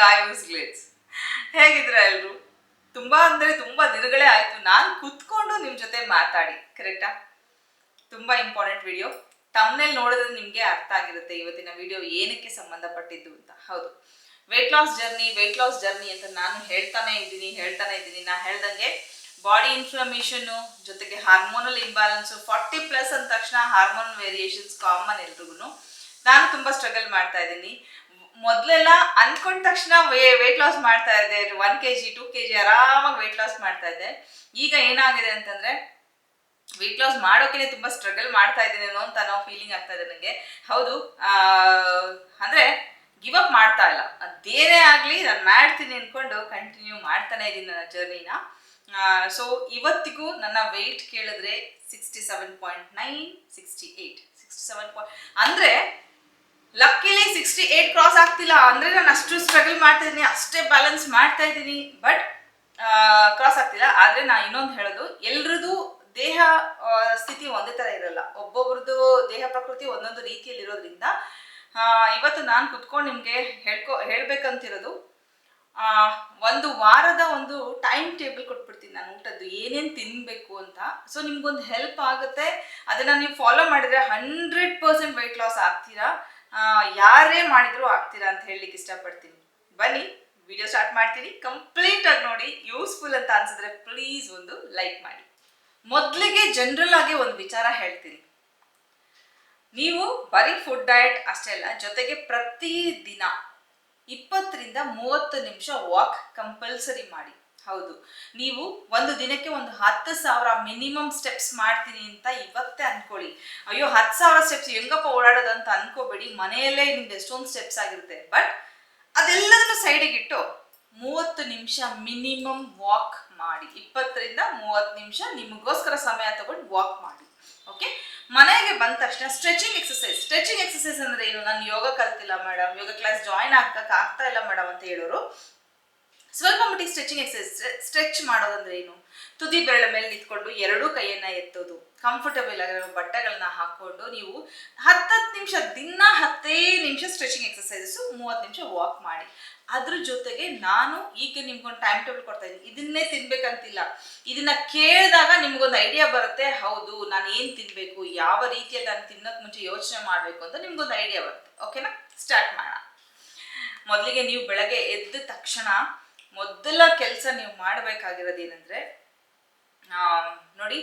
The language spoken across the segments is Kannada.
ಗಾಯೂಸ್ ಗ್ಲೇಟ್ಸ್ ಹೇಗಿದ್ರ ಎಲ್ರು? ತುಂಬಾ ಅಂದ್ರೆ ತುಂಬಾ ದಿನಗಳೇ ಆಯ್ತು. ನಾನು ಕುತ್ಕೊಂಡು ನಿಮ್ ಜೊತೆ ಮಾತಾಡಿ ಕರೆಕ್ಟಾ ತುಂಬಾ ಇಂಪಾರ್ಟೆಂಟ್ ವಿಡಿಯೋ ತಮ್ಮನೇಲಿ ನೋಡಿದ್ರೆ ನಿಮಗೆ ಅರ್ಥ ಆಗಿರುತ್ತೆ ಇವತ್ತಿನ ವಿಡಿಯೋ ಏನಕ್ಕೆ ಸಂಬಂಧಪಟ್ಟಿದ್ದು ಅಂತ. ಹೌದು. Weight loss journey weight loss journey ಅಂತ ನಾನು ಹೇಳ್ತಾನೆ ಇದ್ದೀನಿ ಹೇಳ್ತಾನೆ ಇದ್ದೀನಿ. ನಾ ಹೇಳ್ದಂಗೆ ಬಾಡಿ ಇನ್ಫ್ಲಮೇಷನ್ ಜೊತೆಗೆ ಹಾರ್ಮೋನಲ್ ಇಂಬ್ಯಾಲೆನ್ಸ್ ಫಾರ್ಟಿ ಪ್ಲಸ್ ಅಂದ ತಕ್ಷಣ ಹಾರ್ಮೋನ್ ವೇರಿಯೇಷನ್ಸ್ ಕಾಮನ್ ಎಲ್ರಿಗೂ ನಾನು ತುಂಬ ಸ್ಟ್ರಗಲ್ ಮಾಡ್ತಾ ಇದ್ದೀನಿ. ಮೊದಲೆಲ್ಲ ಅನ್ಕೊಂಡ ತಕ್ಷಣ ವೆಯ್ಟ್ ಲಾಸ್ ಮಾಡ್ತಾ ಇದ್ದೆ. One K G two K G ಆರಾಮಾಗಿ ವೆಯ್ಟ್ ಲಾಸ್ ಮಾಡ್ತಾ ಇದ್ದೆ. ಈಗ ಏನಾಗಿದೆ ಅಂತಂದ್ರೆ ವೆಯ್ಟ್ ಲಾಸ್ ಮಾಡೋಕೆ ತುಂಬಾ ಸ್ಟ್ರಗಲ್ ಮಾಡ್ತಾ ಇದ್ದೀನಿ ಅನ್ನೋ ಅಂತ ನಾವು ಫೀಲಿಂಗ್ ಆಗ್ತಾ ಇದೆ ನನಗೆ ಹೌದು ಅಂದ್ರೆ ಗಿವ್ ಅಪ್ ಮಾಡ್ತಾ ಇಲ್ಲ. ಅದೇನೇ ಆಗ್ಲಿ, ನಾನು ಮಾಡ್ತೀನಿ ಅನ್ಕೊಂಡು ಕಂಟಿನ್ಯೂ ಮಾಡ್ತಾನೆ ಇದ್ದೀನಿ ನನ್ನ ಜರ್ನಿನ ಸೊ ಇವತ್ತಿಗೂ ನನ್ನ ವೆಯ್ಟ್ ಕೇಳಿದ್ರೆ sixty seven point nine sixty eight sixty seven point ಅಂದ್ರೆ ಲಕ್ಕಿಲಿ ಸಿಕ್ಸ್ಟಿ ಏಟ್ ಕ್ರಾಸ್ ಆಗ್ತಿಲ್ಲ. ಅಂದ್ರೆ ನಾನು ಅಷ್ಟು ಸ್ಟ್ರಗಲ್ ಮಾಡ್ತಾ ಇದ್ದೀನಿ ಅಷ್ಟೇ ಬ್ಯಾಲೆನ್ಸ್ ಮಾಡ್ತಾ ಇದ್ದೀನಿ ಬಟ್ ಕ್ರಾಸ್ ಆಗ್ತಿಲ್ಲ. ಆದ್ರೆ ನಾನು ಇನ್ನೊಂದು ಹೇಳೋದು, ಎಲ್ರದ್ದು ದೇಹ ಸ್ಥಿತಿ ಒಂದೇ ತರ ಇರಲ್ಲ. ಒಬ್ಬೊಬ್ರದ್ದು ದೇಹ ಪ್ರಕೃತಿ ಒಂದೊಂದು ರೀತಿಯಲ್ಲಿ ಇರೋದ್ರಿಂದ ಇವತ್ತು ನಾನು ಕುತ್ಕೊಂಡು ನಿಮ್ಗೆ ಹೇಳ್ಕೊ, ಹೇಳ್ಬೇಕಂತಿರೋದು ಒಂದು ವಾರದ ಒಂದು ಟೈಮ್ ಟೇಬಲ್ ಕೊಟ್ಬಿಡ್ತೀನಿ ನಾನು ಊಟದ್ದು. ಏನೇನು ತಿನ್ಬೇಕು ಅಂತ. ಸೊ ನಿಮ್ಗೊಂದು ಹೆಲ್ಪ್ ಆಗುತ್ತೆ. ಅದನ್ನ ನೀವು ಫಾಲೋ ಮಾಡಿದ್ರೆ ಹಂಡ್ರೆಡ್ ಪರ್ಸೆಂಟ್ ವೆಯ್ಟ್ ಲಾಸ್ ಆಗ್ತೀರಾ. ಯಾರೇ ಮಾಡಿದ್ರು ಆಗ್ತೀರಾ ಅಂತ ಹೇಳಲಿಕ್ಕೆ ಇಷ್ಟಪಡ್ತೀನಿ. ಬನ್ನಿ ವಿಡಿಯೋ ಸ್ಟಾರ್ಟ್ ಮಾಡ್ತೀನಿ. ಕಂಪ್ಲೀಟ್ ಆಗಿ ನೋಡಿ ಯೂಸ್ಫುಲ್ ಅಂತ ಅನ್ಸಿದ್ರೆ ಪ್ಲೀಸ್ ಒಂದು ಲೈಕ್ ಮಾಡಿ. ಮೊದಲಿಗೆ ಜನರಲ್ ಆಗಿ ಒಂದು ವಿಚಾರ ಹೇಳ್ತೀನಿ. ನೀವು ಬರೀ ಫುಡ್ ಡಯಟ್ ಅಷ್ಟೇ ಅಲ್ಲ, ಜೊತೆಗೆ ಪ್ರತಿ ದಿನ ಇಪ್ಪತ್ತರಿಂದ ಮೂವತ್ತು ನಿಮಿಷ ವಾಕ್ ಕಂಪಲ್ಸರಿ ಮಾಡಿ. ಹೌದು. ನೀವು ಒಂದು ದಿನಕ್ಕೆ ಒಂದು ಹತ್ತು ಸಾವಿರ ಮಿನಿಮಮ್ ಸ್ಟೆಪ್ಸ್ ಮಾಡ್ತೀನಿ ಅಂತ ಇವತ್ತೇ ಅನ್ಕೊಳ್ಳಿ. ಅಯ್ಯೋ, ಹತ್ತು ಸಾವಿರ ಸ್ಟೆಪ್ಸ್ ಹೆಂಗಪ್ಪ ಓಡಾಡೋದು ಅಂತ ಅನ್ಕೋಬೇಡಿ. ಮನೆಯಲ್ಲೇ ನಿಮ್ಗೆ ಎಷ್ಟೊಂದು ಸ್ಟೆಪ್ಸ್ ಆಗಿರುತ್ತೆ. ಬಟ್ ಅದೆಲ್ಲದನ್ನು ಸೈಡಿಗೆ ಇಟ್ಟು ಮೂವತ್ತು ನಿಮಿಷ ಮಿನಿಮಮ್ ವಾಕ್ ಮಾಡಿ. ಇಪ್ಪತ್ತರಿಂದ ಮೂವತ್ತು ನಿಮಿಷ ನಿಮಗೋಸ್ಕರ ಸಮಯ ತಗೊಂಡು ವಾಕ್ ಮಾಡಿ. ಓಕೆ ಮನೆಗೆ ಬಂದ ತಕ್ಷಣ ಸ್ಟ್ರೆಚಿಂಗ್ ಎಕ್ಸಸೈಸ್ ಸ್ಟ್ರೆಚಿಂಗ್ ಎಕ್ಸಸೈಸ್ ಅಂದ್ರೆ ಏನು? ನಾನು ಯೋಗ ಕಲ್ತಿಲ್ಲ ಮೇಡಮ್ ಯೋಗ ಕ್ಲಾಸ್ ಜಾಯಿನ್ ಆಗ್ತಕ್ಕೆ ಆಗ್ತಾ ಇಲ್ಲ ಮೇಡಮ್ ಅಂತ ಹೇಳೋರು. ಸ್ವಲ್ಪ ಮಟ್ಟಿಗೆ ಸ್ಟ್ರೆಚಿಂಗ್ ಎಕ್ಸಸೈಸ್ ಸ್ಟ್ರೆಚ್ ಮಾಡೋದಂದ್ರೆ ಏನು? ತುದಿ ಬೆರಳ ಮೇಲೆ ನಿಂತ್ಕೊಂಡು ಎರಡೂ ಕೈಯನ್ನ ಎತ್ತೋದು. ಕಂಫರ್ಟಬಲ್ ಆಗಿರೋ ಬಟ್ಟೆಗಳನ್ನ ಹಾಕೊಂಡು ನೀವು ಹತ್ತತ್ತು ನಿಮಿಷ, ದಿನ ಹತ್ತೇ ನಿಮಿಷ ಸ್ಟ್ರೆಚಿಂಗ್ ಎಕ್ಸಸೈಸಸ್ ಮೂವತ್ತು ನಿಮಿಷ ವಾಕ್ ಮಾಡಿ. ಅದ್ರ ಜೊತೆಗೆ ನಾನು ಈಗ ನಿಮ್ಗೊಂದು ಟೈಮ್ ಟೇಬಲ್ ಕೊಡ್ತಾ ಇದ್ದೀನಿ. ಇದನ್ನೇ ತಿನ್ಬೇಕಂತಿಲ್ಲ. ಇದನ್ನ ಕೇಳಿದಾಗ ನಿಮ್ಗೊಂದು ಐಡಿಯಾ ಬರುತ್ತೆ, ಹೌದು, ನಾನು ಏನ್ ತಿನ್ಬೇಕು, ಯಾವ ರೀತಿಯಲ್ಲಿ ನಾನು ತಿನ್ನೋಕ್ಕೆ ಮುಂಚೆ ಯೋಚನೆ ಮಾಡಬೇಕು ಅಂತ ನಿಮ್ಗೊಂದು ಐಡಿಯಾ ಬರುತ್ತೆ. ಓಕೆನಾ ಸ್ಟಾರ್ಟ್ ಮಾಡೋಣ. ಮೊದಲಿಗೆ ನೀವು ಬೆಳಗ್ಗೆ ಎದ್ದ ತಕ್ಷಣ ಮೊದಲ ಕೆಲಸ ನೀವು ಮಾಡಬೇಕಾಗಿರೋದು ಏನಂದ್ರೆ ನೋಡಿ,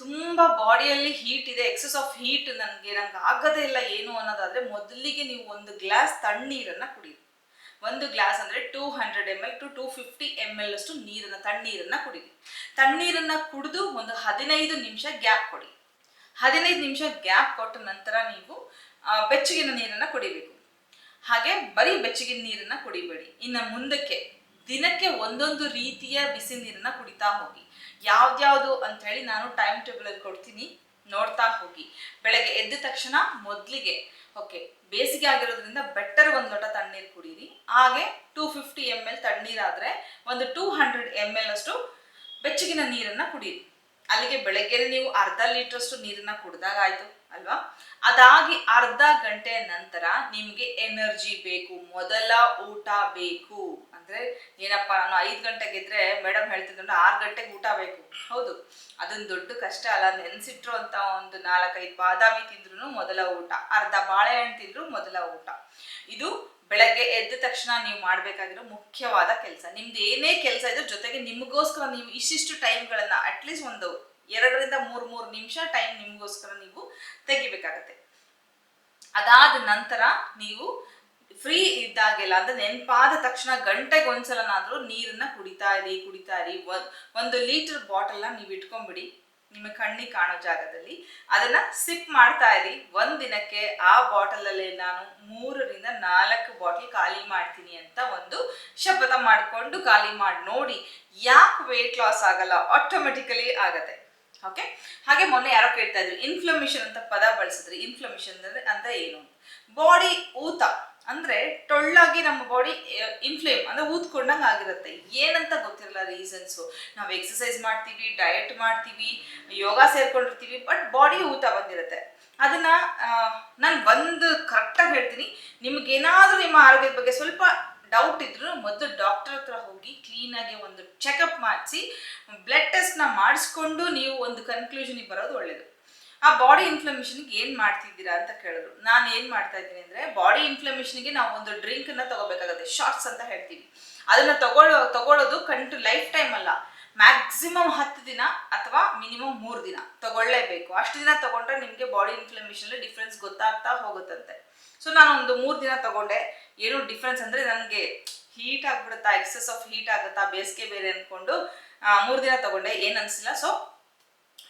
ತುಂಬ ಬಾಡಿಯಲ್ಲಿ ಹೀಟ್ ಇದೆ ಎಕ್ಸಸ್ ಆಫ್ ಹೀಟ್ ನನಗೆ ನಂಗೆ ಆಗೋದೇ ಇಲ್ಲ ಏನು ಅನ್ನೋದಾದ್ರೆ ಮೊದಲಿಗೆ ನೀವು ಒಂದು ಗ್ಲಾಸ್ ತಣ್ಣೀರನ್ನು ಕುಡಿ. ಒಂದು ಗ್ಲಾಸ್ ಅಂದ್ರೆ two hundred M L to two fifty M L ಅಷ್ಟು ನೀರನ್ನ, ತಣ್ಣೀರನ್ನು ಕುಡಿರಿ ತಣ್ಣೀರನ್ನು ಕುಡಿದು ಒಂದು ಹದಿನೈದು ನಿಮಿಷ ಗ್ಯಾಪ್ ಕೊಡಿ. ಹದಿನೈದು ನಿಮಿಷ ಗ್ಯಾಪ್ ಕೊಟ್ಟ ನಂತರ ನೀವು ಬೆಚ್ಚಗಿನ ನೀರನ್ನ ಕುಡಿಬೇಕು. ಹಾಗೆ ಬರೀ ಬೆಚ್ಚಗಿನ ನೀರನ್ನ ಕುಡಿಬೇಡಿ. ಇನ್ನು ಮುಂದಕ್ಕೆ ದಿನಕ್ಕೆ ಒಂದೊಂದು ರೀತಿಯ ಬಿಸಿ ನೀರನ್ನ ಕುಡಿತಾ ಹೋಗಿ. ಯಾವ್ದ್ಯಾವ್ದು ಅಂತ ಹೇಳಿ ನಾನು ಟೈಮ್ ಟೇಬಲ್ ಅಲ್ಲಿ ಕೊಡ್ತೀನಿ, ನೋಡ್ತಾ ಹೋಗಿ. ಬೆಳಗ್ಗೆ ಎದ್ದ ತಕ್ಷಣ ಮೊದಲಿಗೆ ಓಕೆ ಬೇಸಿಗೆ ಆಗಿರೋದ್ರಿಂದ ಬೆಟರ್ ಒಂದು ಲೋಟ ತಣ್ಣೀರು ಕುಡೀರಿ. ಹಾಗೆ ಟೂ ಫಿಫ್ಟಿ ಎಂ ಎಲ್ ತಣ್ಣೀರಾದ್ರೆ ಒಂದು ಟೂ ಹಂಡ್ರೆಡ್ ಎಂ ಎಲ್ ಅಷ್ಟು ಬೆಚ್ಚಗಿನ ನೀರನ್ನ ಕುಡೀರಿ. ಅಲ್ಲಿಗೆ ಬೆಳಗ್ಗೆ ನೀವು ಅರ್ಧ ಲೀಟ್ರಷ್ಟು ನೀರನ್ನ ಕುಡ್ದಾಗ ಆಯ್ತು. ಅಲ್ವಾ? ಅದಾಗಿ ಅರ್ಧ ಗಂಟೆ ನಂತರ ನಿಮ್ಗೆ ಎನರ್ಜಿ ಬೇಕು, ಮೊದಲ ಊಟ ಬೇಕು. ಅಂದ್ರೆ ಏನಪ್ಪ, ನಾನು ಐದು ಗಂಟೆಗಿದ್ರೆ ಮೇಡಮ್ ಹೇಳ್ತಿದ್ರು ಆರು ಗಂಟೆಗೆ ಊಟ ಬೇಕು. ಹೌದು. ಅದೊಂದು ದೊಡ್ಡ ಕಷ್ಟ ಅಲ್ಲ. ನೆನ್ಸಿಟ್ರು ಅಂತ ಒಂದು ನಾಲ್ಕೈದು ಬಾದಾಮಿ ತಿಂದ್ರು ಮೊದಲ ಊಟ. ಅರ್ಧ ಬಾಳೆಹಣ್ಣು ತಿಂದ್ರು ಮೊದಲ ಊಟ. ಇದು ಬೆಳಗ್ಗೆ ಎದ್ದ ತಕ್ಷಣ ನೀವು ಮಾಡಬೇಕಾಗಿರೋ ಮುಖ್ಯವಾದ ಕೆಲಸ. ನಿಮ್ದು ಏನೇ ಕೆಲಸ ಇದ್ರೆ ಜೊತೆಗೆ ನಿಮಗೋಸ್ಕರ ನೀವು ಇಷ್ಟಿಷ್ಟು ಟೈಮ್ಗಳನ್ನ ಅಟ್ಲೀಸ್ಟ್ ಒಂದು ಎರಡರಿಂದ ಮೂರು ಮೂರು ನಿಮಿಷ ಟೈಮ್ ನಿಮಗೋಸ್ಕರ ನೀವು ತೆಗಿಬೇಕಾಗತ್ತೆ. ಅದಾದ ನಂತರ ನೀವು ಫ್ರೀ ಇದ್ದಾಗೆಲ್ಲ ಅಂದ್ರೆ ನೆನಪಾದ ತಕ್ಷಣ ಗಂಟೆಗೆ ಒಂದ್ಸಲನಾದ್ರೂ ನೀರನ್ನ ಕುಡಿತಾ ಇರಿ ಕುಡಿತಾ ಇರಿ. ಒಂದು ಲೀಟರ್ ಬಾಟಲ್ನ ನೀವು ಇಟ್ಕೊಂಡ್ಬಿಡಿ ನಿಮ್ಮ ಕಣ್ಣಿಗೆ ಕಾಣೋ ಜಾಗದಲ್ಲಿ. ಅದನ್ನ ಸಿಪ್ ಮಾಡ್ತಾ ಇರಿ. ಒಂದ್ ದಿನಕ್ಕೆ ಆ ಬಾಟಲ್ ಅಲ್ಲಿ ನಾನು ಮೂರರಿಂದ ನಾಲ್ಕು ಬಾಟಲ್ ಖಾಲಿ ಮಾಡ್ತೀನಿ ಅಂತ ಒಂದು ಶಪಥ ಮಾಡಿಕೊಂಡು ಖಾಲಿ ಮಾಡಿ ನೋಡಿ. ಯಾಕೆ ವೇಟ್ ಲಾಸ್ ಆಗಲ್ಲ? ಆಟೋಮೆಟಿಕಲಿ ಆಗತ್ತೆ. ಓಕೆ ಹಾಗೆ ಮೊನ್ನೆ ಯಾರೋ ಕೇಳ್ತಾ ಇದ್ರು ಇನ್ಫ್ಲಮೇಷನ್ ಅಂತ ಪದ ಬಳಸಿದ್ರಿ. ಇನ್ಫ್ಲಮೇಷನ್ ಅಂದ್ರೆ ಅಂದ್ರೆ ಏನು? ಬಾಡಿ ಊತ. ಅಂದ್ರೆ ಟೊಳ್ಳಾಗಿ ನಮ್ಮ ಬಾಡಿ ಇನ್ಫ್ಲೇಮ್ ಅಂದ್ರೆ ಊದ್ಕೊಂಡಂಗೆ ಆಗಿರುತ್ತೆ. ಏನಂತ ಗೊತ್ತಿರಲ್ಲ ರೀಸನ್ಸು ನಾವು ಎಕ್ಸಸೈಸ್ ಮಾಡ್ತೀವಿ ಡಯಟ್ ಮಾಡ್ತೀವಿ, ಯೋಗ ಸೇರ್ಕೊಂಡಿರ್ತೀವಿ ಬಟ್ ಬಾಡಿ ಊತ ಬಂದಿರುತ್ತೆ. ಅದನ್ನ ನಾನು ಒಂದು ಕರೆಕ್ಟಾಗಿ ಹೇಳ್ತೀನಿ. ನಿಮ್ಗೇನಾದರೂ ನಿಮ್ಮ ಆರೋಗ್ಯದ ಬಗ್ಗೆ ಸ್ವಲ್ಪ ಡೌಟ್ ಇದ್ರು ಮೊದಲು ಡಾಕ್ಟರ್ ಹತ್ರ ಹೋಗಿ ಕ್ಲೀನಾಗಿ ಒಂದು ಚೆಕಪ್ ಮಾಡಿಸಿ ಬ್ಲಡ್ ಟೆಸ್ಟ್ನ ಮಾಡಿಸ್ಕೊಂಡು ನೀವು ಒಂದು ಕನ್ಕ್ಲೂಷನಿಗೆ ಬರೋದು ಒಳ್ಳೇದು. ಆ ಬಾಡಿ ಇನ್ಫ್ಲಮೇಷನ್ಗೆ ಏನು ಮಾಡ್ತಿದ್ದೀರಾ ಅಂತ ಕೇಳಿದ್ರು. ನಾನು ಏನು ಮಾಡ್ತಾ ಇದ್ದೀನಿ ಅಂದರೆ ಬಾಡಿ ಇನ್ಫ್ಲಮೇಷನ್ಗೆ ನಾವು ಒಂದು ಡ್ರಿಂಕನ್ನು ತಗೋಬೇಕಾಗುತ್ತೆ ಶಾರ್ಟ್ಸ್ ಅಂತ ಹೇಳ್ತೀವಿ. ಅದನ್ನು ತಗೊಳ್ಳೋ, ತಗೊಳ್ಳೋದು ಕಂಟು ಲೈಫ್ ಟೈಮ್ ಅಲ್ಲ. ಮ್ಯಾಕ್ಸಿಮಮ್ ಹತ್ತು ದಿನ ಅಥವಾ ಮಿನಿಮಮ್ ಮೂರು ದಿನ ತಗೊಳ್ಳೇಬೇಕು. ಅಷ್ಟು ದಿನ ತಗೊಂಡ್ರೆ ನಿಮಗೆ ಬಾಡಿ ಇನ್ಫ್ಲಮೇಷನ್ ಡಿಫ್ರೆನ್ಸ್ ಗೊತ್ತಾಗ್ತಾ ಹೋಗುತ್ತಂತೆ. ಸೊ ನಾನು ಒಂದು ಮೂರು ದಿನ ತಗೊಂಡೆ. ಏನು ಡಿಫ್ರೆನ್ಸ್ ಅಂದರೆ ನನಗೆ ಹೀಟ್ ಆಗ್ಬಿಡುತ್ತಾ ಎಕ್ಸಸ್ ಆಫ್ ಹೀಟ್ ಆಗುತ್ತಾ, ಬೇಸಿಗೆ ಬೇರೆ ಅಂದ್ಕೊಂಡು ಮೂರು ದಿನ ತಗೊಂಡೆ, ಏನು ಅನಿಸಿಲ್ಲ. ಸೊ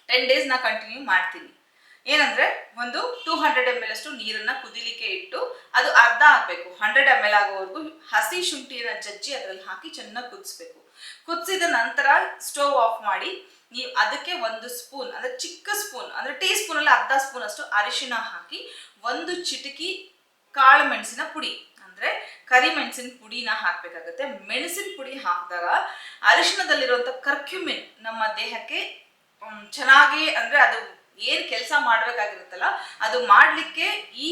ಟೆನ್ ಡೇಸ್ ನಾ ಕಂಟಿನ್ಯೂ ಮಾಡ್ತೀನಿ. ಏನಂದ್ರೆ, ಒಂದು ಟೂ ಹಂಡ್ರೆಡ್ ಎಂ ಎಲ್ ಅಷ್ಟು ನೀರನ್ನ ಕುದಿಲಿಕ್ಕೆ ಇಟ್ಟು, ಅದು ಅರ್ಧ ಆಗಬೇಕು. ಹಂಡ್ರೆಡ್ ಎಂ ಎಲ್ ಆಗೋವರೆಗೂ ಹಸಿ ಶುಂಠಿಯನ್ನ ಜಜ್ಜಿ ಅದರಲ್ಲಿ ಹಾಕಿ ಚೆನ್ನಾಗಿ ಕುದಿಸ್ಬೇಕು. ಕುದಿಸಿದ ನಂತರ ಸ್ಟೋವ್ ಆಫ್ ಮಾಡಿ, ನೀವು ಅದಕ್ಕೆ ಒಂದು ಸ್ಪೂನ್ ಅಂದ್ರೆ ಚಿಕ್ಕ ಸ್ಪೂನ್ ಅಂದ್ರೆ ಟೀ ಸ್ಪೂನ್ ಅಲ್ಲಿ, ಅರ್ಧ ಸ್ಪೂನ್ ಅಷ್ಟು ಅರಿಶಿನ ಹಾಕಿ, ಒಂದು ಚಿಟಕಿ ಕಾಳು ಮೆಣಸಿನ ಪುಡಿ. ಕರಿ ಮೆಣಸಿನ ಪುಡಿನ ಹಾಕ್ಬೇಕಾಗತ್ತೆ. ಮೆಣಸಿನ ಪುಡಿ ಹಾಕಿದಾಗ ಅರಿಶಿಣದಲ್ಲಿರುವಂಥ ಕರ್ಕ್ಯುಮಿನ್ ನಮ್ಮ ದೇಹಕ್ಕೆ ಚೆನ್ನಾಗಿ ಅಂದ್ರೆ ಅದು ಏನ್ ಕೆಲಸ ಮಾಡ್ಬೇಕಾಗಿರುತ್ತಲ್ಲ, ಅದು ಮಾಡ್ಲಿಕ್ಕೆ ಈ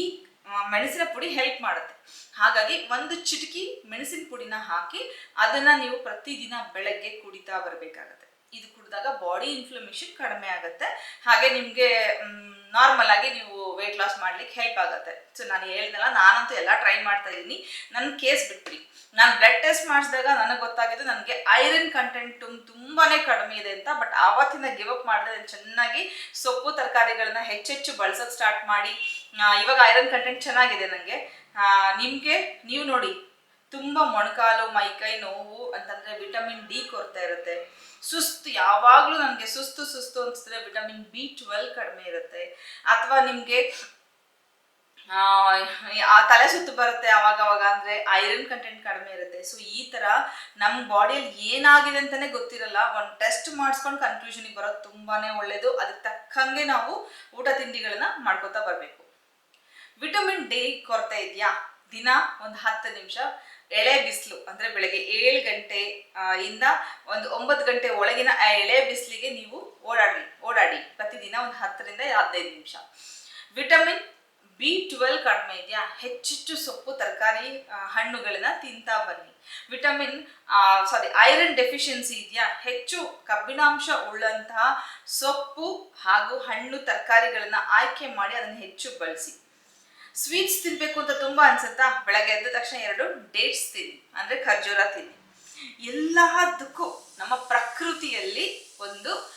ಮೆಣಸಿನ ಪುಡಿ ಹೆಲ್ಪ್ ಮಾಡುತ್ತೆ. ಹಾಗಾಗಿ ಒಂದು ಚಿಟಕಿ ಮೆಣಸಿನ ಪುಡಿನ ಹಾಕಿ ಅದನ್ನ ನೀವು ಪ್ರತಿದಿನ ಬೆಳಗ್ಗೆ ಕುಡಿತಾ ಬರಬೇಕಾಗತ್ತೆ. ಇದು ಕುಡಿದಾಗ ಬಾಡಿ ಇನ್ಫ್ಲಮೇಷನ್ ಕಡಿಮೆ ಆಗುತ್ತೆ. ಹಾಗೆ ನಿಮಗೆ ನಾರ್ಮಲ್ ಆಗಿ ನೀವು ವೆಯ್ಟ್ ಲಾಸ್ ಮಾಡ್ಲಿಕ್ಕೆ ಹೆಲ್ಪ್ ಆಗುತ್ತೆ. ಸೊ ನಾನು ಹೇಳ್ದಲ್ಲ ನಾನಂತೂ ಎಲ್ಲ ಟ್ರೈ ಮಾಡ್ತಾ ಇದ್ದೀನಿ. ನನ್ನ ಕೇಸ್ ಬಿಟ್ಬಿಡಿ. ನಾನು ಬ್ಲಡ್ ಟೆಸ್ಟ್ ಮಾಡಿಸಿದಾಗ ನನಗೆ ಗೊತ್ತಾಗಿದ್ದು ನನಗೆ ಐರನ್ ಕಂಟೆಂಟ್ ತುಂಬಾ ಕಡಿಮೆ ಇದೆ ಅಂತ. ಬಟ್ ಆವತ್ತಿಂದ ಗಿವ್ ಅಪ್ ಮಾಡಿದೆ, ನಾನು ಚೆನ್ನಾಗಿ ಸೊಪ್ಪು, ತರಕಾರಿಗಳನ್ನ ಹೆಚ್ಚೆಚ್ಚು ಬಳಸೋಕೆ ಸ್ಟಾರ್ಟ್ ಮಾಡಿ. ಇವಾಗ ಐರನ್ ಕಂಟೆಂಟ್ ಚೆನ್ನಾಗಿದೆ ನನಗೆ ನಿಮಗೆ, ನೀವು ನೋಡಿ. ತುಂಬಾ ಮೊಣಕಾಲು, ಮೈಕೈ ನೋವು ಅಂತಂದ್ರೆ ವಿಟಮಿನ್ ಡಿ ಕೊರತೆ ಇರುತ್ತೆ. ಸುಸ್ತು ಯಾವಾಗಲೂ ನನಗೆ ಸುಸ್ತು ಸುಸ್ತು ಅನಿಸಿದ್ರೆ ವಿಟಮಿನ್ ಬಿ ಟ್ವೆಲ್ ಕಡಿಮೆ ಇರುತ್ತೆ. ಅಥವಾ ನಿಮಗೆ ತಲೆ ಸುತ್ತು ಬರುತ್ತೆ ಅವಾಗ ಅವಾಗ ಅಂದ್ರೆ ಐರನ್ ಕಂಟೆಂಟ್ ಕಡಿಮೆ ಇರುತ್ತೆ. ಸೊ ಈ ತರ ನಮ್ಮ ಬಾಡಿಯಲ್ಲಿ ಏನಾಗಿದೆ ಅಂತಾನೆ ಗೊತ್ತಿರಲ್ಲ. ಒಂದು ಟೆಸ್ಟ್ ಮಾಡಿಸ್ಕೊಂಡು ಕನ್ಕ್ಲೂಷನ್ಗೆ ಬರೋದು ತುಂಬಾನೇ ಒಳ್ಳೇದು. ಅದಕ್ಕೆ ತಕ್ಕಂಗೆ ನಾವು ಊಟ ತಿಂಡಿಗಳನ್ನ ಮಾಡ್ಕೋತಾ ಬರಬೇಕು. ವಿಟಮಿನ್ ಡಿ ಕೊರತೆ ಇದೆಯಾ? ದಿನ ಒಂದು ಹತ್ತು ನಿಮಿಷ. ಎಳೆ ಬಿಸಿಲು ಅಂದ್ರೆ ಬೆಳಗ್ಗೆ ಏಳು ಗಂಟೆ ಇಂದ ಒಂದು ಒಂಬತ್ತು ಗಂಟೆ ಒಳಗಿನ ಆ ಎಳೆ ಬಿಸಿಲಿಗೆ ನೀವು ಓಡಾಡಿ ಓಡಾಡಿ. ಪ್ರತಿದಿನ ಒಂದು ಹತ್ತರಿಂದ ಹದಿನೈದು ನಿಮಿಷ. ವಿಟಮಿನ್ ಬಿ ಟ್ವೆಲ್ ಕಡಿಮೆ ಇದೆಯಾ? ಹೆಚ್ಚೆಚ್ಚು ಸೊಪ್ಪು, ತರಕಾರಿ ಹಣ್ಣುಗಳನ್ನ ತಿಂತಾ ಬನ್ನಿ. ವಿಟಮಿನ್ ಸಾರಿ ಐರನ್ ಡೆಫಿಷಿಯನ್ಸಿ ಇದೆಯಾ? ಹೆಚ್ಚು ಕಬ್ಬಿಣಾಂಶ ಉಳ್ಳಂತಹ ಸೊಪ್ಪು ಹಾಗೂ ಹಣ್ಣು, ತರಕಾರಿಗಳನ್ನ ಆಯ್ಕೆ ಮಾಡಿ ಅದನ್ನು ಹೆಚ್ಚು ಬಳಸಿ. ಸ್ವೀಟ್ಸ್ ತಿನ್ಬೇಕು ಅಂತ ತುಂಬಾ ಅನ್ಸುತ್ತಾ? ಬೆಳಗ್ಗೆ ಎದ್ದ ತಕ್ಷಣ ಎರಡು ಡೇಟ್ಸ್ ತಿನ್ನಿ. ಅಂದ್ರೆ ಖರ್ಜೂರ ತಿನ್ನಿ. ಎಲ್ಲದಕ್ಕೂ ನಮ್ಮ ಪ್ರಕೃತಿಯಲ್ಲಿ ಒಂದು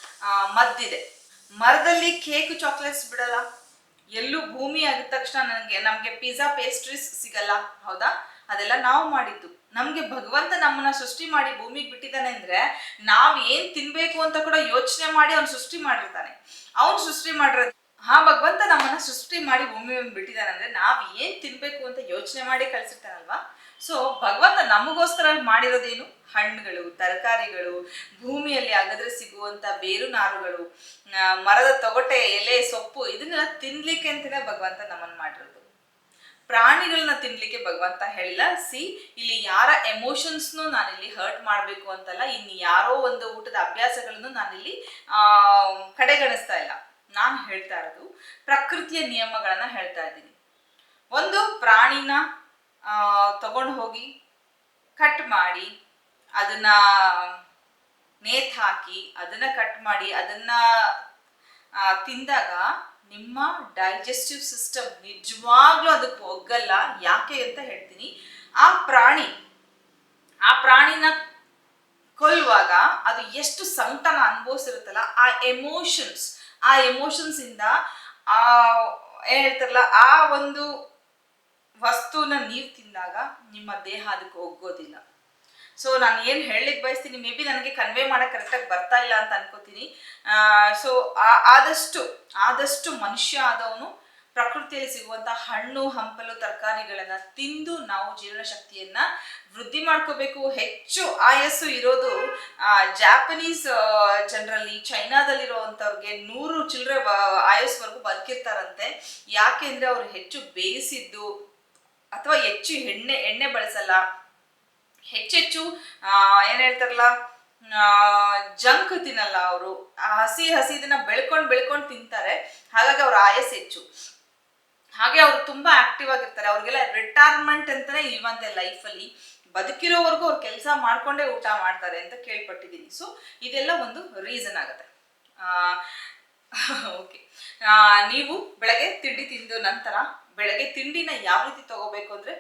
ಮದ್ದಿದೆ. ಮರದಲ್ಲಿ ಕೇಕ್ ಚಾಕ್ಲೇಟ್ಸ್ ಬಿಡಲ್ಲ. ಎಲ್ಲೂ ಭೂಮಿ ಆಗಿದ ತಕ್ಷಣ ನನಗೆ, ನಮಗೆ ಪಿಜ್ಜಾ ಪೇಸ್ಟ್ರೀಸ್ ಸಿಗಲ್ಲ. ಹೌದಾ? ಅದೆಲ್ಲ ನಾವು ಮಾಡಿದ್ದು. ನಮ್ಗೆ ಭಗವಂತ ನಮ್ಮನ್ನ ಸೃಷ್ಟಿ ಮಾಡಿ ಭೂಮಿಗೆ ಬಿಟ್ಟಿದ್ದಾನೆ ಅಂದ್ರೆ ನಾವ್ ಏನ್ ತಿನ್ಬೇಕು ಅಂತ ಕೂಡ ಯೋಚನೆ ಮಾಡಿ ಅವ್ನು ಸೃಷ್ಟಿ ಮಾಡಿರ್ತಾನೆ. ಅವ್ನು ಸೃಷ್ಟಿ ಮಾಡಿರೋದು ಹಾ ಭಗವಂತ ನಮ್ಮನ್ನ ಸೃಷ್ಟಿ ಮಾಡಿ ಭೂಮಿ ಬಿಟ್ಟಿದ್ದಾನೆ ಅಂದ್ರೆ ನಾವ್ ಏನ್ ತಿನ್ಬೇಕು ಅಂತ ಯೋಚನೆ ಮಾಡಿ ಕಳ್ಸಿರ್ತಾನಲ್ವಾ ಸೊ ಭಗವಂತ ನಮಗೋಸ್ಕರ ಮಾಡಿರೋದೇನು? ಹಣ್ಣುಗಳು ತರಕಾರಿಗಳು ಭೂಮಿಯಲ್ಲಿ ಅಗದ್ರೆ ಸಿಗುವಂತ ಬೇರು ನಾರುಗಳು ಮರದ ತೊಗಟೆ ಎಲೆ ಸೊಪ್ಪು ಇದನ್ನೆಲ್ಲ ತಿನ್ಲಿಕ್ಕೆ ಅಂತಾನೆ ಭಗವಂತ ನಮ್ಮನ್ನ ಮಾಡಿರೋದು. ಪ್ರಾಣಿಗಳನ್ನ ತಿನ್ಲಿಕ್ಕೆ ಭಗವಂತ ಹೇಳಿಲ್ಲ. ಸಿ ಇಲ್ಲಿ ಯಾರ ಎಮೋಷನ್ಸ್ನು ನಾನಿಲ್ಲಿ ಹರ್ಟ್ ಮಾಡಬೇಕು ಅಂತಲ್ಲ ಇನ್ನು ಯಾರೋ ಒಂದು ಊಟದ ಅಭ್ಯಾಸಗಳನ್ನು ನಾನಿಲ್ಲಿ ಆ, ಕಡೆಗಣಿಸ್ತಾ ಇಲ್ಲ. ನಾನು ಹೇಳ್ತಾ ಇರೋದು ಪ್ರಕೃತಿಯ ನಿಯಮಗಳನ್ನ ಹೇಳ್ತಾ ಇದ್ದೀನಿ. ಒಂದು ಪ್ರಾಣಿನ ತಗೊಂಡು ಹೋಗಿ ಕಟ್ ಮಾಡಿ, ಅದನ್ನ ನೇತ್ ಹಾಕಿ, ಅದನ್ನ ಕಟ್ ಮಾಡಿ, ಅದನ್ನ ತಿಂದಾಗ ನಿಮ್ಮ ಡೈಜೆಸ್ಟಿವ್ ಸಿಸ್ಟಮ್ ನಿಜವಾಗ್ಲೂ ಅದಕ್ಕೆ ಒಗ್ಗಲ್ಲ. ಯಾಕೆ ಅಂತ ಹೇಳ್ತೀನಿ. ಆ ಪ್ರಾಣಿ, ಆ ಪ್ರಾಣಿನ ಕೊಲ್ಲುವಾಗ ಅದು ಎಷ್ಟು ಸಂಕಟನ ಅನುಭವಿಸಿರುತ್ತಲ್ಲ, ಆ ಎಮೋಷನ್ಸ್ ಆ ಎಮೋಷನ್ಸ್ ಇಂದ ಆ, ಏನ್ ಹೇಳ್ತಾರಲ್ಲ, ಆ ಒಂದು ವಸ್ತುನ ನೀವು ತಿಂದಾಗ ನಿಮ್ಮ ದೇಹ ಅದಕ್ಕೆ ಒಗ್ಗೋದಿಲ್ಲ. ಸೊ ನಾನು ಏನು ಹೇಳಲಿಕ್ಕೆ ಬಯಸ್ತೀನಿ ಮೇ ಬಿ ನನಗೆ ಕನ್ವೆ ಮಾಡೋಕ್ಕೆ ಕರೆಕ್ಟಾಗಿ ಬರ್ತಾ ಇಲ್ಲ ಅಂತ ಅನ್ಕೋತೀನಿ. ಸೊ ಆದಷ್ಟು ಆದಷ್ಟು ಮನುಷ್ಯ ಆದವನು ಪ್ರಕೃತಿಯಲ್ಲಿ ಸಿಗುವಂತ ಹಣ್ಣು, ಹಂಪಲು, ತರಕಾರಿಗಳನ್ನ ತಿಂದು ನಾವು ಜೀರ್ಣ ಶಕ್ತಿಯನ್ನ ವೃದ್ಧಿ ಮಾಡ್ಕೋಬೇಕು. ಹೆಚ್ಚು ಆಯಸ್ಸು ಇರೋದು ಜಾಪನೀಸ್ ಜನರಲ್ಲಿ, ಚೈನಾದಲ್ಲಿರುವಂಥವ್ರಿಗೆ ನೂರು ಚಿಲ್ಲರೆ ಆಯಸ್ವರೆಗೂ ಬದುಕಿರ್ತಾರಂತೆ. ಯಾಕೆಂದ್ರೆ ಅವರು ಹೆಚ್ಚು ಬೇಯಿಸಿದ್ದು ಅಥವಾ ಹೆಚ್ಚು ಎಣ್ಣೆ ಎಣ್ಣೆ ಬಳಸಲ್ಲ. ಹೆಚ್ಚೆಚ್ಚು ಏನ್ ಹೇಳ್ತಾರಲ್ಲ ಜಂಕ್ ತಿನ್ನಲ್ಲ ಅವರು. ಹಸಿ ಹಸಿ ಇದನ್ನ ಬೆಳ್ಕೊಂಡು ಬೆಳ್ಕೊಂಡು ತಿಂತಾರೆ. ಹಾಗಾಗಿ ಅವ್ರ ಆಯಸ್ ಹೆಚ್ಚು. ಹಾಗೆ ಅವ್ರು ತುಂಬಾ ಆಕ್ಟಿವ್ ಆಗಿರ್ತಾರೆ. ಅವ್ರಿಗೆಲ್ಲ ರಿಟೈರ್ಮೆಂಟ್ ಅಂತಾನೆ ಇಲ್ವಂತೆ ಲೈಫಲ್ಲಿ ಬದುಕಿರೋವರೆಗೂ ಅವ್ರು ಕೆಲಸ ಮಾಡ್ಕೊಂಡೇ ಊಟ ಮಾಡ್ತಾರೆ ಅಂತ ಕೇಳ್ಪಟ್ಟಿದ್ದೀನಿ. ಸೊ ಇದೆಲ್ಲ ಒಂದು ರೀಸನ್ ಆಗುತ್ತೆ. ಓಕೆ ನೀವು ಬೆಳಗ್ಗೆ ತಿಂಡಿ ತಿಂದ ನಂತರ ಬೆಳಗ್ಗೆ ತಿಂಡಿನ ಯಾವ ರೀತಿ ತಗೋಬೇಕು ಅಂದ್ರೆ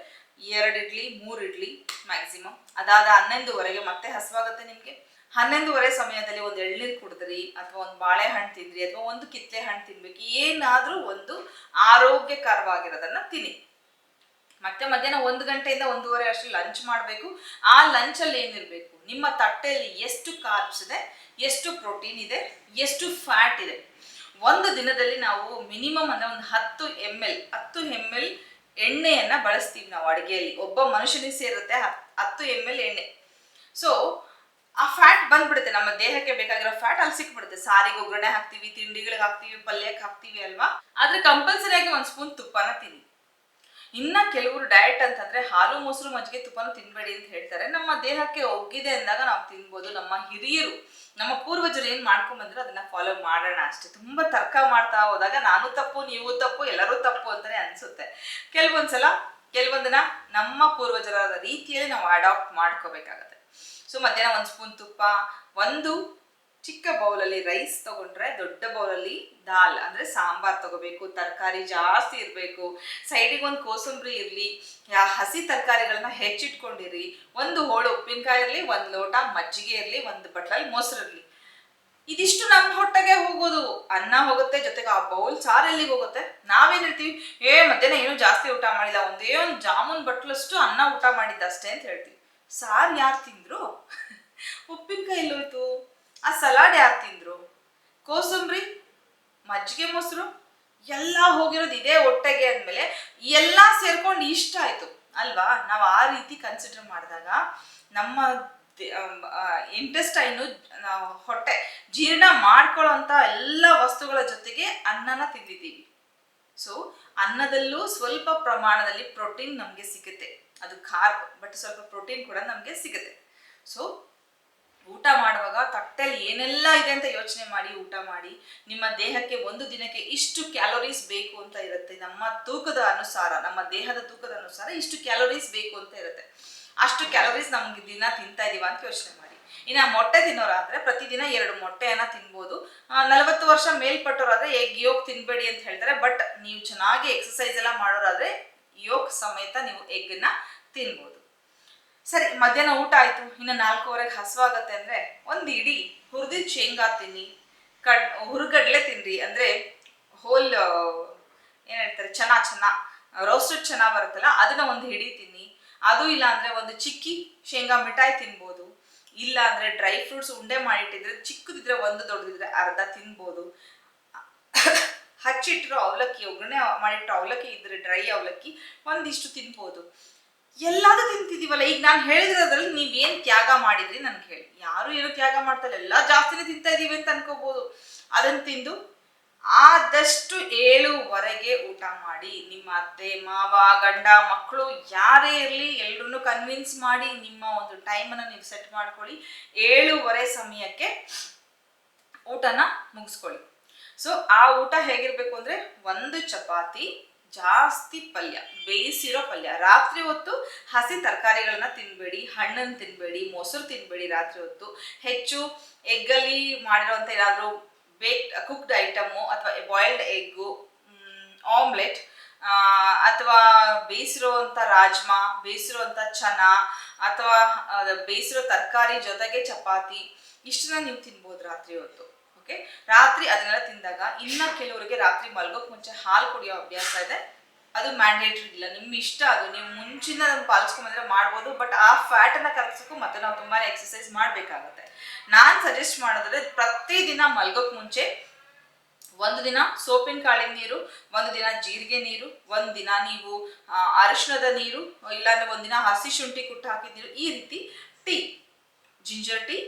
ಎರಡು ಇಡ್ಲಿ, ಮೂರು ಇಡ್ಲಿ ಮ್ಯಾಕ್ಸಿಮಮ್ ಅದಾದ ಹನ್ನೊಂದುವರೆಗೆ ಮತ್ತೆ ಹಸುವಾಗುತ್ತೆ ನಿಮಗೆ. ಹನ್ನೊಂದುವರೆ ಸಮಯದಲ್ಲಿ ಒಂದು ಎಳ್ನೀರು ಕುಡಿದ್ರಿ ಅಥವಾ ಒಂದು ಬಾಳೆಹಣ್ಣು ತಿಂದ್ರಿ ಅಥವಾ ಒಂದು ಕಿತ್ತಲೆ ಹಣ್ಣು ತಿನ್ಬೇಕು, ಏನಾದರೂ ಒಂದು ಆರೋಗ್ಯಕರವಾಗಿರೋದನ್ನ ತಿನ್ನಿ. ಮತ್ತೆ ಮಧ್ಯಾಹ್ನ ಒಂದು ಗಂಟೆಯಿಂದ ಒಂದೂವರೆ ಅಷ್ಟು ಲಂಚ್ ಮಾಡಬೇಕು. ಆ ಲಂಚಲ್ಲಿ ಏನಿರಬೇಕು? ನಿಮ್ಮ ತಟ್ಟೆಯಲ್ಲಿ ಎಷ್ಟು ಕಾರ್ಬ್ಸ್ ಇದೆ, ಎಷ್ಟು ಪ್ರೋಟೀನ್ ಇದೆ, ಎಷ್ಟು ಫ್ಯಾಟ್ ಇದೆ? ಒಂದು ದಿನದಲ್ಲಿ ನಾವು ಮಿನಿಮಮ್ ಅಂದರೆ ಒಂದು ಹತ್ತು ಎಂ ಎಲ್ ಹತ್ತು ಎಂ ಎಲ್ ಎಣ್ಣೆಯನ್ನು ಬಳಸ್ತೀವಿ ನಾವು ಅಡುಗೆಯಲ್ಲಿ. ಒಬ್ಬ ಮನುಷ್ಯನಿಗೆ ಸೇರುತ್ತೆ ಹತ್- ಹತ್ತು ಎಂ ಎಲ್ ಎಣ್ಣೆ. ಸೊ ಆ ಫ್ಯಾಟ್ ಬಂದ್ಬಿಡುತ್ತೆ, ನಮ್ಮ ದೇಹಕ್ಕೆ ಬೇಕಾಗಿರೋ ಫ್ಯಾಟ್ ಅಲ್ಲಿ ಸಿಕ್ಬಿಡುತ್ತೆ. ಸಾರಿಗೆ ಒಗ್ಗರಣೆ ಹಾಕ್ತೀವಿ, ತಿಂಡಿಗಳಿಗೆ ಹಾಕ್ತೀವಿ, ಪಲ್ಯಕ್ಕೆ ಹಾಕ್ತೀವಿ ಅಲ್ವಾ? ಆದ್ರೆ ಕಂಪಲ್ಸರಿಯಾಗಿ ಒಂದು ಸ್ಪೂನ್ ತುಪ್ಪನ ತಿನ್ನಿ. ಇನ್ನ ಕೆಲವರು ಡಯಟ್ ಅಂತಂದ್ರೆ ಹಾಲು, ಮೊಸರು, ಮಜ್ಜಿಗೆ ತುಪ್ಪನ ತಿನ್ಬೇಡಿ ಅಂತ ಹೇಳ್ತಾರೆ. ನಮ್ಮ ದೇಹಕ್ಕೆ ಒಗ್ಗಿದೆ ಅಂದಾಗ ನಾವು ತಿನ್ಬೋದು. ನಮ್ಮ ಹಿರಿಯರು, ನಮ್ಮ ಪೂರ್ವಜರು ಏನ್ ಮಾಡ್ಕೊಂಡ್ ಬಂದ್ರೆ ಅದನ್ನ ಫಾಲೋ ಮಾಡೋಣ ಅಷ್ಟೇ. ತುಂಬಾ ತರ್ಕ ಮಾಡ್ತಾ ಹೋದಾಗ ನಾನು ತಪ್ಪು, ನೀವು ತಪ್ಪು, ಎಲ್ಲರೂ ತಪ್ಪು ಅಂತಾನೆ ಅನ್ಸುತ್ತೆ. ಕೆಲವೊಂದ್ಸಲ, ಕೆಲವೊಂದನ್ನ ನಮ್ಮ ಪೂರ್ವಜರ ರೀತಿಯಲ್ಲಿ ನಾವು ಅಡಾಪ್ಟ್ ಮಾಡ್ಕೋಬೇಕಾಗತ್ತೆ. ಸೊ ಮಧ್ಯಾಹ್ನ ಒಂದು ಸ್ಪೂನ್ ತುಪ್ಪ, ಒಂದು ಚಿಕ್ಕ ಬೌಲಲ್ಲಿ ರೈಸ್ ತಗೊಂಡ್ರೆ ದೊಡ್ಡ ಬೌಲಲ್ಲಿ ದಾಲ್, ಅಂದ್ರೆ ಸಾಂಬಾರ್ ತಗೋಬೇಕು, ತರಕಾರಿ ಜಾಸ್ತಿ ಇರಬೇಕು. ಸೈಡಿಗೆ ಒಂದು ಕೋಸಂಬರಿ ಇರಲಿ ಹಸಿ ತರಕಾರಿಗಳನ್ನ ಹೆಚ್ಚಿಟ್ಕೊಂಡಿರಿ. ಒಂದು ಹೋಳು ಉಪ್ಪಿನಕಾಯಿ ಇರಲಿ, ಒಂದು ಲೋಟ ಮಜ್ಜಿಗೆ ಇರಲಿ, ಒಂದು ಬಟ್ಲಲ್ಲಿ ಮೊಸರು ಇರಲಿ. ಇದಿಷ್ಟು ನಮ್ಮ ಹೊಟ್ಟೆಗೆ ಹೋಗೋದು. ಅನ್ನ ಹೋಗುತ್ತೆ, ಜೊತೆಗೆ ಆ ಬೌಲ್ ಸಾರು ಎಲ್ಲಿಗೆ ಹೋಗುತ್ತೆ? ನಾವೇನ್ ಹೇಳ್ತೀವಿ? ಏ, ಮಧ್ಯಾಹ್ನ ಏನು ಜಾಸ್ತಿ ಊಟ ಮಾಡಿಲ್ಲ, ಒಂದೇ ಒಂದು ಜಾಮೂನ್ ಬಟ್ಲಷ್ಟು ಅನ್ನ ಊಟ ಮಾಡಿದ್ದಷ್ಟೇ ಅಂತ ಹೇಳ್ತೀವಿ. ಸಾರು ಯಾರು ತಿಂದ್ರು? ಉಪ್ಪಿನಕಾಯಿ ಎಲ್ಲೋಯ್ತು. ಆ ಸಲಾಡ್ ಯಾರು ತಿಂದರು? ಕೋಸಂಬರಿ, ಮಜ್ಜಿಗೆ ಮೊಸರು, ಎಲ್ಲ ಹೋಗಿರೋದು ಇದೇ ಹೊಟ್ಟೆಗೆ ಅಂದಮೇಲೆ ಎಲ್ಲ ಸೇರ್ಕೊಂಡು ಇಷ್ಟ ಆಯಿತು. ಅಲ್ವಾ? ನಾವು ಆ ರೀತಿ ಕನ್ಸಿಡರ್ ಮಾಡಿದಾಗ ನಮ್ಮ ಇಂಟೆಸ್ಟೈನು ಹೊಟ್ಟೆ ಜೀರ್ಣ ಮಾಡ್ಕೊಳ್ಳೋಂಥ ಎಲ್ಲ ವಸ್ತುಗಳ ಜೊತೆಗೆ ಅನ್ನನ ತಿಂದಿದ್ದೀವಿ. ಸೊ ಅನ್ನದಲ್ಲೂ ಸ್ವಲ್ಪ ಪ್ರಮಾಣದಲ್ಲಿ ಪ್ರೋಟೀನ್ ನಮಗೆ ಸಿಗುತ್ತೆ. ಅದು ಕಾರ್ಬ್ ಬಟ್ ಸ್ವಲ್ಪ ಪ್ರೋಟೀನ್ ಕೂಡ ನಮಗೆ ಸಿಗುತ್ತೆ. ಸೊ ಊಟ ಮಾಡುವಾಗ ತಟ್ಟೆಯಲ್ಲಿ ಏನೆಲ್ಲ ಇದೆ ಅಂತ ಯೋಚನೆ ಮಾಡಿ, ಊಟ ಮಾಡಿ, ನಿಮ್ಮ ದೇಹಕ್ಕೆ ಒಂದು ದಿನಕ್ಕೆ ಇಷ್ಟು ಕ್ಯಾಲೋರೀಸ್ ಬೇಕು ಅಂತ ಇರುತ್ತೆ. ನಮ್ಮ ತೂಕದ ಅನುಸಾರ, ನಮ್ಮ ದೇಹದ ತೂಕದ ಅನುಸಾರ ಇಷ್ಟು ಕ್ಯಾಲೋರೀಸ್ ಬೇಕು ಅಂತ ಇರುತ್ತೆ. ಅಷ್ಟು ಕ್ಯಾಲೋರೀಸ್ ನಮ್ಗೆ ದಿನ ತಿಂತಾ ಇದೀವ ಅಂತ ಯೋಚನೆ ಮಾಡಿ. ಇನ್ನು ಮೊಟ್ಟೆ ತಿನ್ನೋರಾದ್ರೆ ಪ್ರತಿದಿನ ಎರಡು ಮೊಟ್ಟೆಯನ್ನ ತಿನ್ಬೋದು. ನಲವತ್ತು ವರ್ಷ ಮೇಲ್ಪಟ್ಟವರಾದ್ರೆ ಎಗ್ ಯೋಗ ತಿನ್ಬೇಡಿ ಅಂತ ಹೇಳ್ತಾರೆ. ಬಟ್ ನೀವು ಚೆನ್ನಾಗಿ ಎಕ್ಸಸೈಸ್ ಎಲ್ಲ ಮಾಡೋರಾದ್ರೆ ಯೋಗ್ ಸಮೇತ ನೀವು ಎಗ್ನ ತಿನ್ಬೋದು. ಸರಿ, ಮಧ್ಯಾಹ್ನ ಊಟ ಆಯಿತು. ಇನ್ನು ನಾಲ್ಕೂವರೆಗೆ ಹಸುವಾಗತ್ತೆ ಅಂದರೆ ಒಂದು ಇಡೀ ಹುರಿದಿದ ಶೇಂಗಾ ತಿನ್ನಿ. ಕಡ್, ಹುರುಗಡ್ಲೆ ತಿನ್ರಿ. ಅಂದರೆ ಹೋಲ್ ಏನು ಹೇಳ್ತಾರೆ ಚೆನ್ನ ಚೆನ್ನ ರೋಸ್ಟ್ ಚೆನ್ನ ಬರುತ್ತಲ್ಲ, ಅದನ್ನ ಒಂದು ಹಿಡಿ ತಿನ್ನಿ. ಅದು ಇಲ್ಲ ಅಂದರೆ ಒಂದು ಚಿಕ್ಕಿ ಶೇಂಗಾ ಮಿಠಾಯಿ ತಿನ್ಬೋದು. ಇಲ್ಲ ಅಂದರೆ ಡ್ರೈ ಫ್ರೂಟ್ಸ್ ಉಂಡೆ ಮಾಡಿಟ್ಟಿದ್ರೆ ಚಿಕ್ಕದಿದ್ರೆ ಒಂದು, ದೊಡ್ಡದಿದ್ರೆ ಅರ್ಧ ತಿನ್ಬೋದು. ಹಚ್ಚಿಟ್ಟಿರೋ ಅವಲಕ್ಕಿ, ಒಗ್ಗರಣೆ ಮಾಡಿಟ್ಟಿರೋ ಅವಲಕ್ಕಿ ಇದ್ರೆ ಡ್ರೈ ಅವಲಕ್ಕಿ ಒಂದಿಷ್ಟು ತಿನ್ಬೋದು. ಎಲ್ಲಾದ್ರೂ ತಿಂತಿದೀವಲ್ಲ ಈಗ ನಾನು ಹೇಳಿದ್ರದ್ರಲ್ಲಿ ನೀವೇನು ತ್ಯಾಗ ಮಾಡಿದ್ರಿ ನನ್ಗೆ ಹೇಳಿ. ಯಾರು ಏನು ತ್ಯಾಗ ಮಾಡ್ತಾರೆ ಎಲ್ಲ ಜಾಸ್ತಿನೇ ತಿಂತಾ ಇದೀವಿ ಅಂತ ಅನ್ಕೋಬಹುದು ಅದನ್ನು ತಿಂದು ಆದಷ್ಟು ಏಳುವರೆಗೆ ಊಟ ಮಾಡಿ, ನಿಮ್ಮ ಅತ್ತೆ, ಮಾವ, ಗಂಡ ಮಕ್ಕಳು ಯಾರೇ ಇರಲಿ ಎಲ್ರನ್ನೂ ಕನ್ವಿನ್ಸ್ ಮಾಡಿ ನಿಮ್ಮ ಒಂದು ಟೈಮನ್ನು ನೀವು ಸೆಟ್ ಮಾಡ್ಕೊಳ್ಳಿ. ಏಳುವರೆ ಸಮಯಕ್ಕೆ ಊಟನ ಮುಗಿಸ್ಕೊಳ್ಳಿ. ಸೊ ಆ ಊಟ ಹೇಗಿರ್ಬೇಕು ಅಂದ್ರೆ, ಒಂದು ಚಪಾತಿ ಜಾಸ್ತಿ ಪಲ್ಯ, ಬೇಯಿಸಿರೋ ಪಲ್ಯ. ರಾತ್ರಿ ಹೊತ್ತು ಹಸಿ ತರಕಾರಿಗಳನ್ನ ತಿನ್ಬೇಡಿ ಹಣ್ಣನ್ನು ತಿನ್ಬೇಡಿ, ಮೊಸರು ತಿನ್ಬೇಡಿ ರಾತ್ರಿ ಹೊತ್ತು. ಹೆಚ್ಚು ಎಗ್ಗಲ್ಲಿ ಮಾಡಿರೋಂಥ ಏನಾದರೂ ಬೇಕ್ ಕುಕ್ಡ್ ಐಟಮು ಅಥವಾ ಬಾಯ್ಲ್ಡ್ ಎಗ್ಗು ಆಮ್ಲೆಟ್ ಅಥವಾ ಬೇಯಿಸಿರುವಂಥ ರಾಜ್ಮಾ ಬೇಯಿಸಿರುವಂಥ ಚನ, ಅಥವಾ ಬೇಯಿಸಿರೋ ತರಕಾರಿ ಜೊತೆಗೆ ಚಪಾತಿ, ಇಷ್ಟನ್ನ ನೀವು ತಿನ್ಬೋದು ರಾತ್ರಿ ಹೊತ್ತು. ಓಕೆ? ರಾತ್ರಿ ಅದನ್ನೆಲ್ಲ ತಿಂದಾಗ ಇನ್ನ ಕೆಲವರಿಗೆ ರಾತ್ರಿ ಮಲ್ಗೋಕ್ ಮುಂಚೆ ಹಾಲು ಕುಡಿಯೋ ಅಭ್ಯಾಸ ಇದೆ. ಅದು ಮ್ಯಾಂಡೇಟ್ರಿ ಇಲ್ಲ. ನಿಮ್ಮ ಇಷ್ಟ ಅದು. ನೀವು ಮುಂಚಿನ ಅದನ್ನು ಪಾಲಿಸ್ಕೊಂಬಂದ್ರೆ ಮಾಡ್ಬೋದು ಬಟ್ ಆ ಫ್ಯಾಟ್ ಅನ್ನ ಕರಗಿಸೋಕ್ಕೂ ಮತ್ತೆ ನಾವು ತುಂಬಾನೇ ಎಕ್ಸಸೈಸ್ ಮಾಡಬೇಕಾಗುತ್ತೆ. ನಾನು ಸಜೆಸ್ಟ್ ಮಾಡಿದ್ರೆ ಪ್ರತಿದಿನ ಮಲ್ಗೋಕ್ ಮುಂಚೆ ಒಂದು ದಿನ ಸೋಪಿನ ಕಾಳಿನ ನೀರು, ಒಂದು ದಿನ ಜೀರಿಗೆ ನೀರು, ಒಂದು ದಿನ ನೀವು ಅರಿಶಿಣದ ನೀರು, ಇಲ್ಲಾಂದ್ರೆ ಒಂದಿನ ಹಸಿ ಶುಂಠಿ ಕುಟ್ಟು ಹಾಕಿದ ನೀರು, ಈ ರೀತಿ ಟೀ, ಜಿಂಜರ್ ಟೀ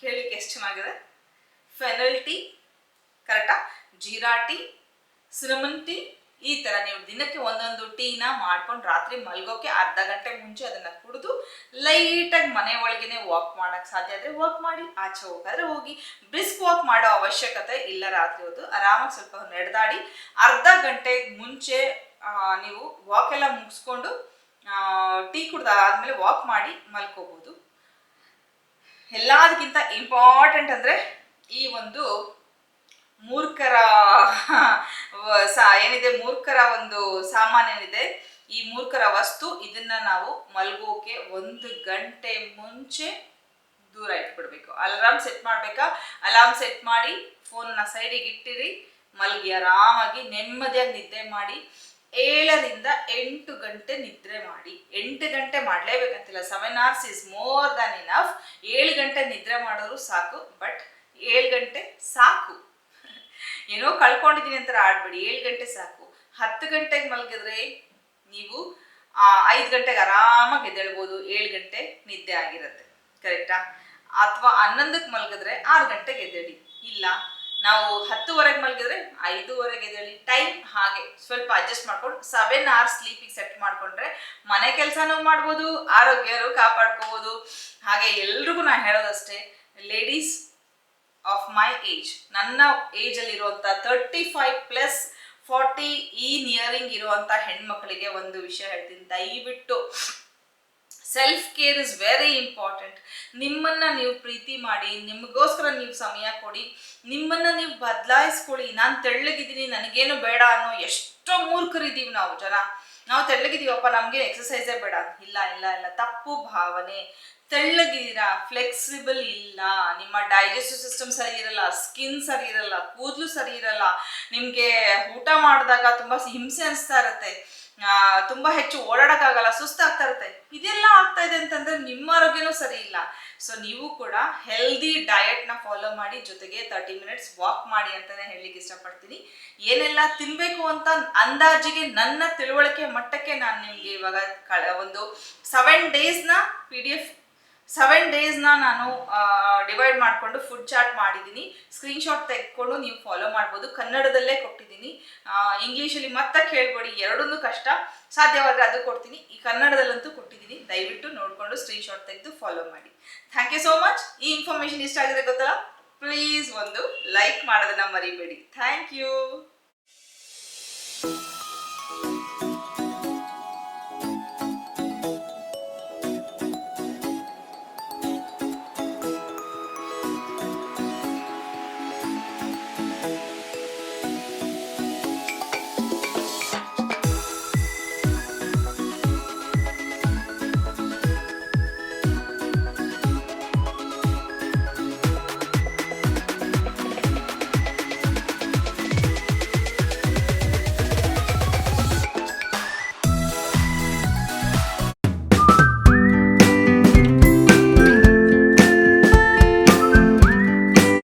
ಕೇಳಲಿಕ್ಕೆ ಎಷ್ಟು ಚೆನ್ನಾಗಿದೆ? ಫೆನಲ್ ಟೀ ಕರೆಕ್ಟಾ ಜೀರಾ ಟೀ ಸಿನಮನ್ ಟೀ ಈ ತರ ನೀವು ದಿನಕ್ಕೆ ಒಂದೊಂದು ಟೀನ ಮಾಡ್ಕೊಂಡು ರಾತ್ರಿ ಮಲ್ಗೋಕೆ ಅರ್ಧ ಗಂಟೆ ಮುಂಚೆ ಅದನ್ನ ಕುಡಿದು ಲೈಟಾಗಿ ಮನೆ ಒಳಗೇನೆ ವಾಕ್ ಮಾಡೋಕ್ಕೆ ಸಾಧ್ಯ ಆದ್ರೆ ವಾಕ್ ಮಾಡಿ, ಆಚೆ ಹೋಗಾದ್ರೆ ಹೋಗಿ. ಬ್ರಿಸ್ಕ್ ವಾಕ್ ಮಾಡೋ ಅವಶ್ಯಕತೆ ಇಲ್ಲ ರಾತ್ರಿ ಹೊತ್ತು. ಆರಾಮಾಗಿ ಸ್ವಲ್ಪ ನಡೆದಾಡಿ, ಅರ್ಧ ಗಂಟೆ ಮುಂಚೆ ನೀವು ವಾಕ್ ಎಲ್ಲ ಮುಗಿಸ್ಕೊಂಡು ಟೀ ಕುಡ್ದಾದ್ಮೇಲೆ ವಾಕ್ ಮಾಡಿ ಮಲ್ಕೋಬೋದು. ಎಲ್ಲದಕ್ಕಿಂತ ಇಂಪಾರ್ಟೆಂಟ್ ಅಂದ್ರೆ ಈ ಒಂದು ಮೂರ್ಖರ ಏನಿದೆ? ಮೂರ್ಖರ ಒಂದು ಸಾಮಾನೇನಿದೆ ಈ ಮೂರ್ಖರ ವಸ್ತು ಇದನ್ನ ನಾವು ಮಲಗೋಕೆ ಒಂದು ಗಂಟೆ ಮುಂಚೆ ದೂರ ಇಟ್ಬಿಡ್ಬೇಕು. ಅಲಾರಾಮ್ ಸೆಟ್ ಮಾಡ್ಬೇಕಾ? ಅಲಾರ್ಮ್ ಸೆಟ್ ಮಾಡಿ ಫೋನ್ನ ಸೈಡಿಗೆ ಇಟ್ಟಿರಿ. ಮಲಗಿ ಆರಾಮಾಗಿ ನೆಮ್ಮದಿಯಾಗಿ ನಿದ್ದೆ ಮಾಡಿ. ಏಳರಿಂದ ಎಂಟು ಗಂಟೆ ನಿದ್ರೆ ಮಾಡಿ. ಎಂಟು ಗಂಟೆ ಮಾಡಲೇಬೇಕಂತಿಲ್ಲ. Seven hours is more than enough ಏಳು ಗಂಟೆ ನಿದ್ರೆ ಮಾಡೋರು ಸಾಕು. ಬಟ್ ಏಳು ಗಂಟೆ ಸಾಕು. ಏನೋ ಕಳ್ಕೊಂಡಿದ್ದೀನಿ ಅಂತ ಆಡ್ಬೇಡಿ, ಏಳು ಗಂಟೆ ಸಾಕು. ಹತ್ತು ಗಂಟೆಗೆ ಮಲಗಿದ್ರೆ ನೀವು ಐದು ಗಂಟೆಗೆ ಆರಾಮಾಗಿ ಎದ್ದೇಳ್ಬೋದು, ಏಳು ಗಂಟೆ ನಿದ್ದೆ ಆಗಿರುತ್ತೆ. ಕರೆಕ್ಟಾ? ಅಥವಾ ಹನ್ನೊಂದಕ್ಕೆ ಮಲಗಿದ್ರೆ ಆರು ಗಂಟೆಗೆ ಎದ್ದೇಳಿ. ಇಲ್ಲ, ನಾವು ಹತ್ತುವರೆಗೆ ಮಲಗಿದ್ರೆ ಐದೂವರೆಗೆ ಎದ್ದೇಳಿ. ಟೈಮ್ ಹಾಗೆ ಸ್ವಲ್ಪ ಅಡ್ಜಸ್ಟ್ ಮಾಡ್ಕೊಂಡು, ಸೆವೆನ್ ಅವರ್ಸ್ ಸ್ಲೀಪಿಗೆ ಸೆಟ್ ಮಾಡ್ಕೊಂಡ್ರೆ ಮನೆ ಕೆಲಸನೂ ಮಾಡ್ಬೋದು, ಆರೋಗ್ಯನೂ ಕಾಪಾಡ್ಕೋಬೋದು. ಹಾಗೆ ಎಲ್ರಿಗೂ ನಾನು ಹೇಳೋದಷ್ಟೇ, ಲೇಡೀಸ್ ಆಫ್ ಮೈ ಏಜ್ ನನ್ನ ಏಜ್ ಅಲ್ಲಿ ಇರುವಂತ ತರ್ಟಿ ಫೈವ್ ಪ್ಲಸ್ ಫಾರ್ಟಿ ಈ ನಿಯರಿಂಗ್ ಇರುವಂತ ಹೆಣ್ಮಕ್ಳಿಗೆ ಒಂದು ವಿಷಯ ಹೇಳ್ತೀನಿ. ದಯವಿಟ್ಟು self care is very important ನಿಮ್ಮನ್ನ ನೀವು ಪ್ರೀತಿ ಮಾಡಿ, ನಿಮಗೋಸ್ಕರ ನೀವು ಸಮಯ ಕೊಡಿ, ನಿಮ್ಮನ್ನ ನೀವು ಬದಲಾಯಿಸ್ಕೊಳ್ಳಿ. ನಾನು ತೆಳ್ಳಗಿದ್ದೀನಿ, ನನಗೇನು ಬೇಡ ಅನ್ನೋ ಎಷ್ಟೋ ಮೂರ್ಖರಿದ್ದೀವಿ ನಾವು ಜನ. ನಾವು ತೆಳ್ಳಗಿದೀವಪ್ಪ ನಮ್ಗೆ ಎಕ್ಸಸೈಸೇ ಬೇಡ. ಇಲ್ಲ ಇಲ್ಲ ಇಲ್ಲ. ತಪ್ಪು ಭಾವನೆ. ತೆಳ್ಳಗಿದ್ದೀರಾ ಫ್ಲೆಕ್ಸಿಬಲ್ ಇಲ್ಲ, ನಿಮ್ಮ ಡೈಜೆಸ್ಟಿವ್ ಸಿಸ್ಟಮ್ ಸರಿ ಇರಲ್ಲ ಸ್ಕಿನ್ ಸರಿ ಇರಲ್ಲ, ಕೂದಲು ಸರಿ ಇರಲ್ಲ, ನಿಮಗೆ ಊಟ ಮಾಡಿದಾಗ ತುಂಬ ಹಿಂಸೆ ಅನಿಸ್ತಾ ಇರುತ್ತೆ. ತುಂಬ ಹೆಚ್ಚು ಸುಸ್ತು ಸುಸ್ತಾಗ್ತಾ ಇರುತ್ತೆ. ಇದೆಲ್ಲ ಆಗ್ತಾ ಇದೆ ಅಂತಂದ್ರೆ ನಿಮ್ಮ ಆರೋಗ್ಯನೂ ಸರಿ ಇಲ್ಲ. ಸೊ ನೀವು ಕೂಡ ಹೆಲ್ದಿ ಡಯಟ್ನ ಫಾಲೋ ಮಾಡಿ ಜೊತೆಗೆ ತರ್ಟಿ ಮಿನಿಟ್ಸ್ ವಾಕ್ ಮಾಡಿ ಅಂತಲೇ ಹೇಳಲಿಕ್ಕೆ ಇಷ್ಟಪಡ್ತೀನಿ. ಏನೆಲ್ಲ ತಿನ್ನಬೇಕು ಅಂತ ಅಂದಾಜಿಗೆ ನನ್ನ ತಿಳುವಳಿಕೆ ಮಟ್ಟಕ್ಕೆ ನಾನು ನಿಮಗೆ ಇವಾಗ ಒಂದು ಸೆವೆನ್ ಡೇಸ್ನ ಪಿ ಡಿ ಎಫ್ ಸೆವೆನ್ ಡೇಸ್ನ ನಾನು ಡಿವೈಡ್ ಮಾಡಿಕೊಂಡು ಫುಡ್ ಚಾರ್ಟ್ ಮಾಡಿದ್ದೀನಿ ಸ್ಕ್ರೀನ್ಶಾಟ್ ತೆಗೆದುಕೊಂಡು ನೀವು ಫಾಲೋ ಮಾಡ್ಬೋದು. ಕನ್ನಡದಲ್ಲೇ ಕೊಟ್ಟಿದ್ದೀನಿ ಇಂಗ್ಲೀಷಲ್ಲಿ ಮತ್ತೆ ಕೇಳಬೇಡಿ. ಎರಡೂ ಕಷ್ಟ. ಸಾಧ್ಯವಾದರೆ ಅದು ಕೊಡ್ತೀನಿ. ಈ ಕನ್ನಡದಲ್ಲಂತೂ ಕೊಟ್ಟಿದ್ದೀನಿ ದಯವಿಟ್ಟು ನೋಡಿಕೊಂಡು ಸ್ಕ್ರೀನ್ಶಾಟ್ ತೆಗೆದು ಫಾಲೋ ಮಾಡಿ. ಥ್ಯಾಂಕ್ ಯು ಸೋ ಮಚ್ ಈ ಇನ್ಫಾರ್ಮೇಷನ್ ಇಷ್ಟ ಆಗಿದೆ ಗೊತ್ತಲ್ಲ? ಪ್ಲೀಸ್ ಒಂದು ಲೈಕ್ ಮಾಡೋದನ್ನ ಮರಿಬೇಡಿ. Thank you